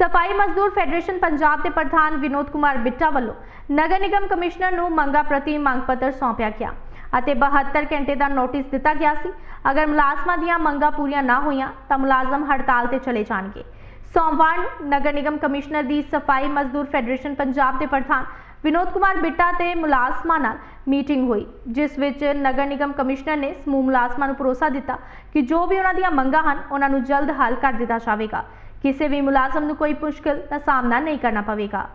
ਸਫ਼ਾਈ ਮਜ਼ਦੂਰ ਫੈਡਰੇਸ਼ਨ ਪੰਜਾਬ ਦੇ ਪ੍ਰਧਾਨ ਵਿਨੋਦ ਕੁਮਾਰ ਬਿੱਟਾ ਵੱਲੋਂ ਨਗਰ ਨਿਗਮ ਕਮਿਸ਼ਨਰ ਨੂੰ ਮੰਗਾ ਪ੍ਰਤੀ ਮੰਗ ਪੱਤਰ ਸੌਂਪਿਆ ਗਿਆ ਅਤੇ 72 ਘੰਟੇ ਦਾ ਨੋਟਿਸ ਦਿੱਤਾ ਗਿਆ ਸੀ। ਅਗਰ ਮੁਲਾਜ਼ਮਾਂ ਦੀਆਂ ਮੰਗਾਂ ਪੂਰੀਆਂ ਨਾ ਹੋਈਆਂ, ਤਾਂ ਮੁਲਾਜ਼ਮ ਹੜਤਾਲ ਤੇ ਚਲੇ ਜਾਣਗੇ। ਸੋਮਵਾਰ ਨੂੰ ਨਗਰ ਨਿਗਮ ਕਮਿਸ਼ਨਰ ਦੀ ਸਫ਼ਾਈ ਮਜ਼ਦੂਰ ਫੈਡਰੇਸ਼ਨ ਪੰਜਾਬ ਦੇ ਪ੍ਰਧਾਨ ਵਿਨੋਦ ਕੁਮਾਰ ਬਿੱਟਾ ਤੇ ਮੁਲਾਜ਼ਮਾਂ ਨਾਲ ਮੀਟਿੰਗ ਹੋਈ, ਜਿਸ ਵਿੱਚ ਨਗਰ ਨਿਗਮ ਕਮਿਸ਼ਨਰ ਨੇ ਸਮੂਹ ਮੁਲਾਜ਼ਮਾਂ ਨੂੰ ਭਰੋਸਾ ਦਿੱਤਾ ਕਿ ਜੋ ਵੀ ਉਹਨਾਂ ਦੀਆਂ ਮੰਗਾਂ ਹਨ, ਉਹਨਾਂ ਨੂੰ ਜਲਦ ਹੱਲ ਕਰ ਦਿੱਤਾ ਜਾਵੇਗਾ। ਕਿਸੇ ਵੀ ਮੁਲਾਜ਼ਮ ਨੂੰ ਕੋਈ ਮੁਸ਼ਕਲ ਦਾ ਸਾਹਮਣਾ ਨਹੀਂ ਕਰਨਾ ਪਵੇਗਾ।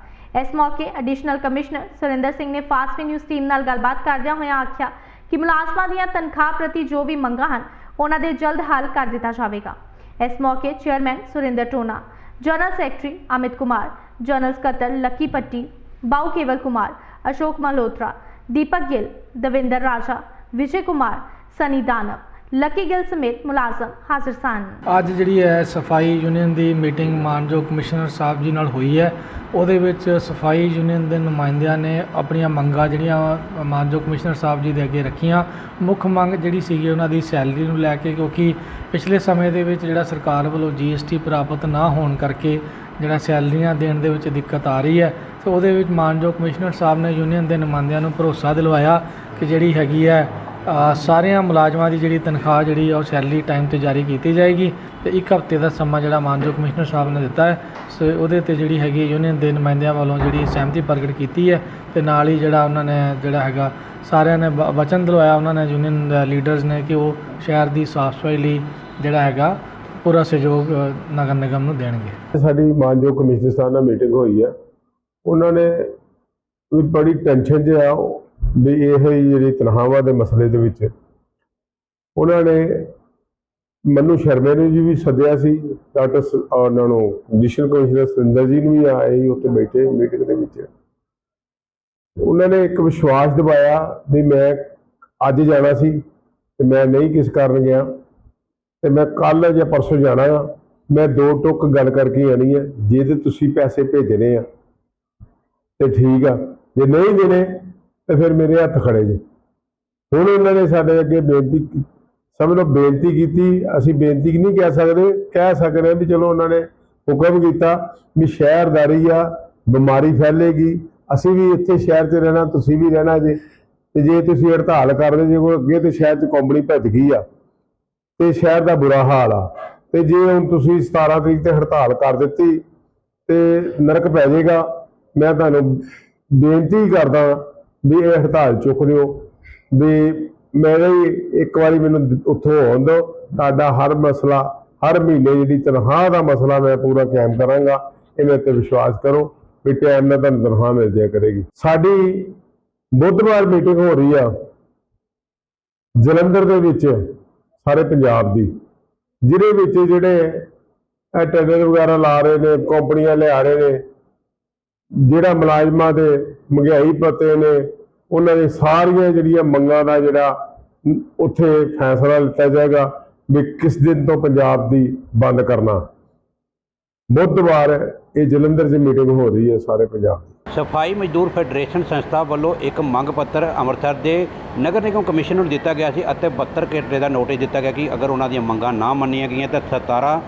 ਇਸ ਮੌਕੇ ਐਡੀਸ਼ਨਲ ਕਮਿਸ਼ਨਰ ਸੁਰਿੰਦਰ ਸਿੰਘ ਨੇ ਫਾਸਟ ਨਿਊਜ਼ ਟੀਮ ਨਾਲ ਗੱਲਬਾਤ ਕਰਦਿਆਂ ਹੋਇਆਂ ਆਖਿਆ ਕਿ ਮੁਲਾਜ਼ਮਾਂ ਦੀਆਂ ਤਨਖਾਹ ਪ੍ਰਤੀ ਜੋ ਵੀ ਮੰਗਾਂ ਹਨ, ਉਹਨਾਂ ਦੇ ਜਲਦ ਹੱਲ ਕਰ ਦਿੱਤਾ ਜਾਵੇਗਾ। ਇਸ ਮੌਕੇ chairman Surinder Tona general secretary Amit Kumar general ਸਕੱਤਰ ਲੱਕੀ ਪੱਟੀ ਬਾਉ ਕੇਵਲ ਕੁਮਾਰ, ਅਸ਼ੋਕ ਮਲਹੋਤਰਾ, ਦੀਪਕ ਗਿੱਲ, ਦਵਿੰਦਰ ਰਾਜਾ, ਵਿਜੇ ਕੁਮਾਰ, ਸਨੀ ਦਾਨਵ ਲੱਕੀ ਗਿੱਲ ਸਮੇਤ ਮੁਲਾਜ਼ਮ ਹਾਜ਼ਰ ਸਨ। ਅੱਜ ਜਿਹੜੀ ਹੈ ਸਫ਼ਾਈ ਯੂਨੀਅਨ ਦੀ ਮੀਟਿੰਗ ਮਾਨਯੋਗ ਕਮਿਸ਼ਨਰ ਸਾਹਿਬ ਜੀ ਨਾਲ ਹੋਈ ਹੈ। ਉਹਦੇ ਵਿੱਚ ਸਫ਼ਾਈ ਯੂਨੀਅਨ ਦੇ ਨੁਮਾਇੰਦਿਆਂ ਨੇ ਆਪਣੀਆਂ ਮੰਗਾਂ ਜਿਹੜੀਆਂ ਮਾਨਯੋਗ ਕਮਿਸ਼ਨਰ ਸਾਹਿਬ ਜੀ ਦੇ ਅੱਗੇ ਰੱਖੀਆਂ। ਮੁੱਖ ਮੰਗ ਜਿਹੜੀ ਸੀਗੀ ਉਹਨਾਂ ਦੀ ਸੈਲਰੀ ਨੂੰ ਲੈ ਕੇ, ਕਿਉਂਕਿ ਪਿਛਲੇ ਸਮੇਂ ਦੇ ਵਿੱਚ ਜਿਹੜਾ ਸਰਕਾਰ ਵੱਲੋਂ ਜੀਐਸਟੀ ਪ੍ਰਾਪਤ ਨਾ ਹੋਣ ਕਰਕੇ ਜਿਹੜਾ ਸੈਲਰੀਆਂ ਦੇਣ ਦੇ ਵਿੱਚ ਦਿੱਕਤ ਆ ਰਹੀ ਹੈ। ਤੇ ਉਹਦੇ ਵਿੱਚ ਮਾਨਯੋਗ ਕਮਿਸ਼ਨਰ ਸਾਹਿਬ ਨੇ ਯੂਨੀਅਨ ਦੇ ਨੁਮਾਇੰਦਿਆਂ ਨੂੰ ਭਰੋਸਾ ਦਿਲਵਾਇਆ ਕਿ ਜਿਹੜੀ ਹੈਗੀ ਹੈ ਸਾਰਿਆਂ ਮੁਲਾਜ਼ਮਾਂ ਦੀ ਜਿਹੜੀ ਤਨਖਾਹ ਜਿਹੜੀ ਆ ਉਹ ਸੈਲਰੀ ਟਾਈਮ ਤੇ ਜਾਰੀ ਕੀਤੀ ਜਾਏਗੀ ਤੇ ਇੱਕ ਹਫ਼ਤੇ ਦਾ ਸਮਾਂ ਜਿਹੜਾ ਮਾਨਯੋਗ ਕਮਿਸ਼ਨਰ ਸਾਹਿਬ ਨੇ ਦਿੱਤਾ ਹੈ। ਸੋ ਉਹਦੇ ਤੇ ਜਿਹੜੀ ਹੈਗੀ ਯੂਨੀਅਨ ਦੇ ਨੁਮਾਇੰਦਿਆਂ ਵੱਲੋਂ ਜਿਹੜੀ ਸਹਿਮਤੀ ਪ੍ਰਗਟ ਕੀਤੀ ਹੈ ਤੇ ਨਾਲ ਹੀ ਜਿਹੜਾ ਉਹਨਾਂ ਨੇ ਜਿਹੜਾ ਹੈਗਾ ਸਾਰਿਆਂ ਨੇ ਵ- ਵਚਨ ਦਿਲਵਾਇਆ ਉਹਨਾਂ ਨੇ ਯੂਨੀਅਨ ਲੀਡਰਸ ਨੇ ਕਿ ਉਹ ਸ਼ਹਿਰ ਦੀ ਸਾਫ਼ ਸਫ਼ਾਈ ਲਈ ਜਿਹੜਾ ਹੈਗਾ ਪੂਰਾ ਸਹਿਯੋਗ ਨਗਰ ਨਿਗਮ ਨੂੰ ਦੇਣਗੇ। ਸਾਡੀ ਮਾਨਯੋਗ ਕਮਿਸ਼ਨਰ ਸਾਹਿਬ ਨਾਲ ਮੀਟਿੰਗ ਹੋਈ ਹੈ। ਉਹਨਾਂ ਨੇ ਬੜੀ ਟੈਨਸ਼ਨ 'ਚ ਵੀ ਇਹ ਜਿਹੜੀ ਤਨਖਾਹਾਂ ਦੇ ਮਸਲੇ ਦੇ ਵਿੱਚ ਉਹਨਾਂ ਨੇ ਮਨੂ ਸ਼ਰਮੇ ਨੂੰ ਜੀ ਵੀ ਸੱਦਿਆ ਸੀ ਡਾਕਟਰ ਉਹਨਾਂ ਨੂੰ ਐਡੀਸ਼ਨਲ ਕਮਿਸ਼ਨਰ ਸੁਰਿੰਦਰ ਜੀ ਨੂੰ ਵੀ ਆਏ ਸੀ, ਉੱਥੇ ਬੈਠੇ ਮੀਟਿੰਗ ਦੇ ਵਿੱਚ। ਉਹਨਾਂ ਨੇ ਇੱਕ ਵਿਸ਼ਵਾਸ ਦਿਵਾਇਆ ਵੀ ਮੈਂ ਅੱਜ ਜਾਣਾ ਸੀ ਤੇ ਮੈਂ ਨਹੀਂ ਕਿਸ ਕਾਰਨ ਗਿਆ ਤੇ ਮੈਂ ਕੱਲ ਜਾਂ ਪਰਸੋਂ ਜਾਣਾ ਆ। ਮੈਂ ਦੋ ਟੁੱਕ ਗੱਲ ਕਰਕੇ ਆਣੀ ਹੈ ਜੇ ਤੇ ਤੁਸੀਂ ਪੈਸੇ ਭੇਜਣੇ ਆ। ਤੇ ਠੀਕ ਆ, ਜੇ ਨਹੀਂ ਦੇਣੇ ਤੇ ਫਿਰ ਮੇਰੇ ਹੱਥ ਖੜੇ ਜੇ। ਹੁਣ ਉਹਨਾਂ ਨੇ ਸਾਡੇ ਅੱਗੇ ਬੇਨਤੀ ਸਮਝ ਲਓ ਬੇਨਤੀ ਕੀਤੀ। ਅਸੀਂ ਬੇਨਤੀ ਨਹੀਂ ਕਹਿ ਸਕਦੇ ਕਹਿ ਸਕਦੇ ਹਾਂ ਵੀ ਚਲੋ ਉਹਨਾਂ ਨੇ ਹੁਕਮ ਕੀਤਾ ਵੀ ਸ਼ਹਿਰਦਾਰੀ ਆ, ਬਿਮਾਰੀ ਫੈਲੇਗੀ। ਅਸੀਂ ਵੀ ਇੱਥੇ ਸ਼ਹਿਰ 'ਚ ਰਹਿਣਾ, ਤੁਸੀਂ ਵੀ ਰਹਿਣਾ ਜੇ। ਤੇ ਜੇ ਤੁਸੀਂ ਹੜਤਾਲ ਕਰਦੇ ਜੇ ਕੋਈ ਅੱਗੇ ਤੇ ਸ਼ਹਿਰ 'ਚ ਕੰਪਨੀ ਭੱਜ ਗਈ ਆ। ਤੇ ਸ਼ਹਿਰ ਦਾ ਬੁਰਾ ਹਾਲ ਆ। ਤੇ ਜੇ ਹੁਣ ਤੁਸੀਂ 17 ਤਰੀਕ ਤੇ ਹੜਤਾਲ ਕਰ ਦਿੱਤੀ, ਤੇ ਨਰਕ ਪੈ ਜਾਏਗਾ। ਮੈਂ ਤੁਹਾਨੂੰ ਬੇਨਤੀ ਕਰਦਾ ਵੀ ਇਹ ਹੜਤਾਲ ਚੁੱਕ ਦਿਓ ਵੀ ਮੈਂ ਇੱਕ ਵਾਰੀ ਮੈਨੂੰ ਉੱਥੋਂ ਆਉਣ ਦਿਓ। ਤੁਹਾਡਾ ਹਰ ਮਸਲਾ, ਹਰ ਮਹੀਨੇ ਜਿਹੜੀ ਤਨਖਾਹ ਦਾ ਮਸਲਾ ਮੈਂ ਪੂਰਾ ਕਾਇਮ ਕਰਾਂਗਾ ਇਹ ਮੇਰੇ ਤੇ ਵਿਸ਼ਵਾਸ ਕਰੋ ਵੀ ਟਾਈਮ ਨਾਲ ਤੁਹਾਨੂੰ ਤਨਖਾਹ ਮਿਲ ਜਾਇਆ ਕਰੇਗੀ। ਸਾਡੀ ਬੁੱਧਵਾਰ ਮੀਟਿੰਗ ਹੋ ਰਹੀ ਆ ਜਲੰਧਰ ਦੇ ਵਿੱਚ, ਸਾਰੇ ਪੰਜਾਬ ਦੀ। ਜਿਹਦੇ ਵਿੱਚ ਜਿਹੜੇ ਇਹ ਟੈਂਡਰ ਵਗੈਰਾ ਲਾ ਰਹੇ ਨੇ, ਕੰਪਨੀਆਂ ਲਿਆ ਰਹੇ ਨੇ ਜਿਹੜਾ ਮੁਲਾਜ਼ਮਾਂ ਦੇ ਮਹਿੰਗਾਈ ਪਤੇ ਨੇ, ਉਹਨਾਂ ਦੀ ਸਾਰੀਆਂ ਜਿਹੜੀਆਂ ਮੰਗਾਂ ਦਾ ਜਿਹੜਾ ਉੱਥੇ ਫੈਸਲਾ ਲਿੱਤਾ ਜਾਏਗਾ ਵੀ ਕਿਸ ਦਿਨ ਤੋਂ ਪੰਜਾਬ ਦੀ ਬੰਦ ਕਰਨਾ। ਬੁੱਧਵਾਰ ਇਹ ਜਲੰਧਰ 'ਚ ਮੀਟਿੰਗ ਹੋ ਰਹੀ ਹੈ ਸਾਰੇ ਪੰਜਾਬ ਦੀ। ਸਫ਼ਾਈ ਮਜ਼ਦੂਰ ਫੈਡਰੇਸ਼ਨ ਸੰਸਥਾ ਵੱਲੋਂ ਇੱਕ ਮੰਗ ਪੱਤਰ ਅੰਮ੍ਰਿਤਸਰ ਦੇ ਨਗਰ ਨਿਗਮ ਕਮਿਸ਼ਨ ਨੂੰ ਦਿੱਤਾ ਗਿਆ ਸੀ ਅਤੇ 72 ਘੰਟੇ ਦਾ ਨੋਟਿਸ ਦਿੱਤਾ ਗਿਆ ਕਿ ਅਗਰ ਉਹਨਾਂ ਦੀਆਂ ਮੰਗਾਂ ਨਾ ਮੰਨੀਆਂ ਗਈਆਂ ਤਾਂ 17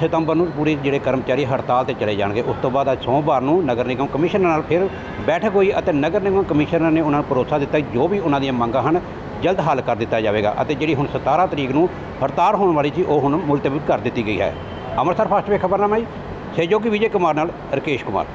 ਸਤੰਬਰ ਨੂੰ ਪੂਰੇ ਜਿਹੜੇ ਕਰਮਚਾਰੀ ਹੜਤਾਲ ਤੇ ਚਲੇ ਜਾਣਗੇ। ਉਸ ਤੋਂ ਬਾਅਦ ਅੱਜ ਸੋਮਵਾਰ ਨੂੰ ਨਗਰ ਨਿਗਮ ਕਮਿਸ਼ਨਰ ਨਾਲ ਫਿਰ ਬੈਠਕ ਹੋਈ ਅਤੇ ਨਗਰ ਨਿਗਮ ਕਮਿਸ਼ਨਰ ਨੇ ਉਹਨਾਂ ਨੂੰ ਭਰੋਸਾ ਦਿੱਤਾ ਜੋ ਵੀ ਉਹਨਾਂ ਦੀਆਂ ਮੰਗਾਂ ਹਨ, ਜਲਦ ਹੱਲ ਕਰ ਦਿੱਤਾ ਜਾਵੇਗਾ ਅਤੇ ਜਿਹੜੀ ਹੁਣ 17 ਤਰੀਕ ਨੂੰ ਹੜਤਾਲ ਹੋਣ ਵਾਲੀ ਸੀ, ਉਹ ਹੁਣ ਮੁਲਤਵੀ ਕਰ ਦਿੱਤੀ ਗਈ ਹੈ। ਅੰਮ੍ਰਿਤਸਰ ਫਸਟ ਵੇ ਖਬਰਨਾਮਾ ਜੀ, ਸਹਿਯੋਗੀ ਵਿਜੇ ਕੁਮਾਰ ਨਾਲ ਰਕੇਸ਼ ਕੁਮਾਰ।